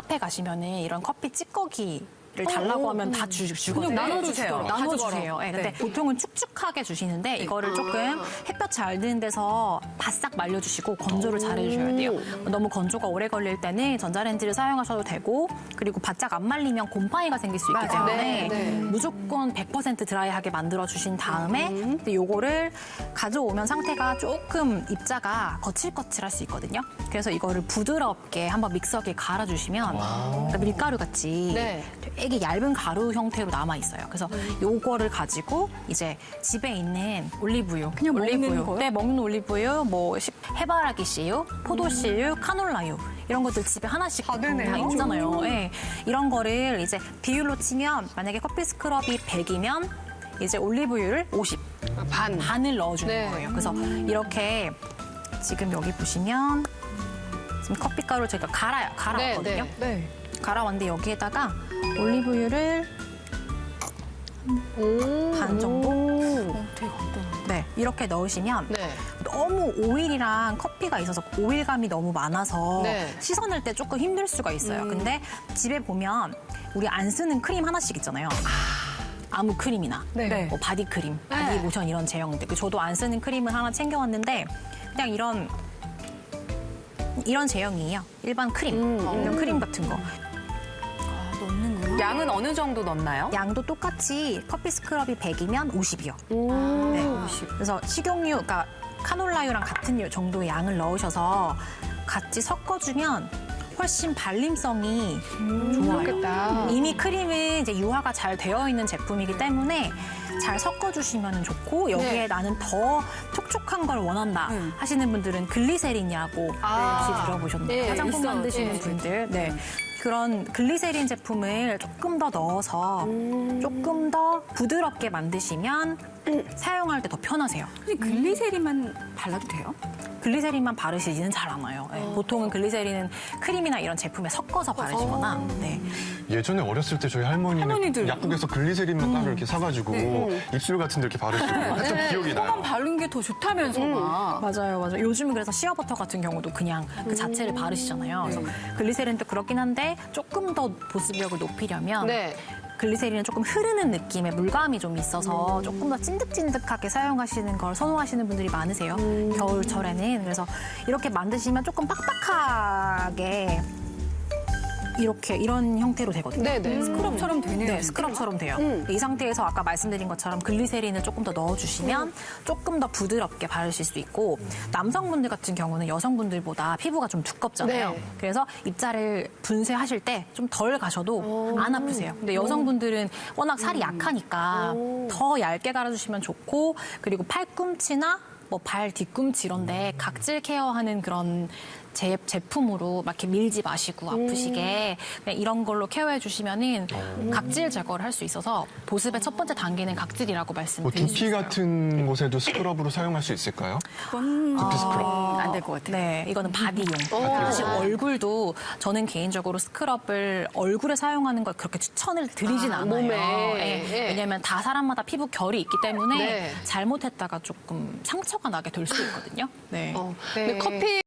카페 가시면은 이런 커피 찌꺼기를 달라고 하면 다 주, 주거든요. 나눠주세요. 나눠주세요. 네, 근데 네. 보통은 축축하게 주시는데 이거를 조금 햇볕 잘 드는 데서 바싹 말려주시고 건조를 잘 해주셔야 돼요. 너무 건조가 오래 걸릴 때는 전자레인지를 사용하셔도 되고 그리고 바짝 안 말리면 곰팡이가 생길 수 있기 맞아요. 때문에 네, 네. 무조건 100% 드라이하게 만들어 주신 다음에 근데 요거를 가져오면 상태가 조금 입자가 거칠거칠할 수 있거든요. 그래서 이거를 부드럽게 한번 믹서기에 갈아주시면 그러니까 밀가루 같이 네. 되게 얇은 가루 형태로 남아 있어요. 그래서 요거를 가지고 이제 집에 있는 올리브유, 그냥 먹는 올리브유, 거요? 네 먹는 올리브유, 뭐 시- 해바라기 씨유, 포도 씨유, 카놀라유 이런 것들 집에 하나씩 다 되네요. 있잖아요. 네. 이런 거를 이제 비율로 치면 만약에 커피 스크럽이 100이면 이제 올리브유를 50 반. 반을 넣어주는 네. 거예요. 그래서 이렇게 지금 여기 보시면 지금 커피 가루를 저희가 갈아요. 네, 갈아왔거든요. 네. 네. 갈아왔는데 여기에다가 올리브유를 반 정도 되게 간단한데. 네 이렇게 넣으시면 네. 너무 오일이랑 커피가 있어서 오일감이 너무 많아서 네. 씻어낼 때 조금 힘들 수가 있어요. 근데 집에 보면 우리 안 쓰는 크림 하나씩 있잖아요. 아무 크림이나 네. 뭐 바디 크림, 바디 네. 로션 이런 제형들. 그 저도 안 쓰는 크림을 하나 챙겨왔는데 그냥 이런 이런 제형이에요. 일반 크림, 이런 크림 같은 거. 양은 어느 정도 넣나요? 양도 똑같이 커피 스크럽이 100이면 50이요. 음. 네, 50. 그래서 식용유, 그러니까 카놀라유랑 같은 정도의 양을 넣으셔서 같이 섞어주면 훨씬 발림성이 좋아요. 그렇겠다. 이미 크림은 이제 유화가 잘 되어 있는 제품이기 때문에 잘 섞어주시면 좋고 여기에 네. 나는 더 촉촉한 걸 원한다 음. 하시는 분들은 글리세린이라고 아. 혹시 들어보셨나요? 네, 화장품 있어요. 만드시는 네. 분들, 네. 그런 글리세린 제품을 조금 더 넣어서 음. 조금 더 부드럽게 만드시면 사용할 때 더 편하세요. 근데 글리세린만 발라도 돼요? 글리세린만 바르시지는 잘 않아요. 네, 어. 보통은 글리세린은 크림이나 이런 제품에 섞어서 바르시거나 네. 예전에 어렸을 때 저희 할머니는 할머니들. 약국에서 글리세린만 따로 이렇게 사가지고 입술 같은 데 이렇게 바르시고 했던 기억이 나요. 만 바른 게 더 좋다면서 막. 맞아요, 맞아요. 요즘은 그래서 시어버터 같은 경우도 그냥 그 자체를 바르시잖아요. 그래서 글리세린도 그렇긴 한데 조금 더 보습력을 높이려면 네. 글리세린은 조금 흐르는 느낌의 물감이 좀 있어서 조금 더 찐득찐득하게 사용하시는 걸 선호하시는 분들이 많으세요. 겨울철에는. 그래서 이렇게 만드시면 조금 빡빡하게 이렇게 이런 형태로 되거든요. 네, 네. 스크럽처럼 되네요. 네, 스크럽처럼 돼요. 이 상태에서 아까 말씀드린 것처럼 글리세린을 조금 더 넣어주시면 조금 더 부드럽게 바르실 수 있고 남성분들 같은 경우는 여성분들보다 피부가 좀 두껍잖아요. 네. 그래서 입자를 분쇄하실 때 좀 덜 가셔도 안 아프세요. 근데 여성분들은 워낙 살이 약하니까 더 얇게 갈아주시면 좋고 그리고 팔꿈치나 뭐 발 뒤꿈치 이런데 각질 케어하는 그런 제, 제품으로 막 이렇게 밀지 마시고 아프시게 그냥 이런 걸로 케어해 주시면은 각질 제거를 할 수 있어서 보습의 첫 번째 단계는 각질이라고 뭐 말씀드릴 수 두피 있어요. 같은 곳에도 스크럽으로 사용할 수 있을까요? 두피 스크럽. 안 될 것 같아요. 네, 이거는 바디용. 사실 얼굴도 저는 개인적으로 스크럽을 얼굴에 사용하는 걸 그렇게 추천을 드리진 아, 않아요. 몸에. 예, 예. 왜냐하면 다 사람마다 피부 결이 있기 때문에 네. 잘못했다가 조금 상처가 나게 될 수 있거든요. 네. 어. 근데 커피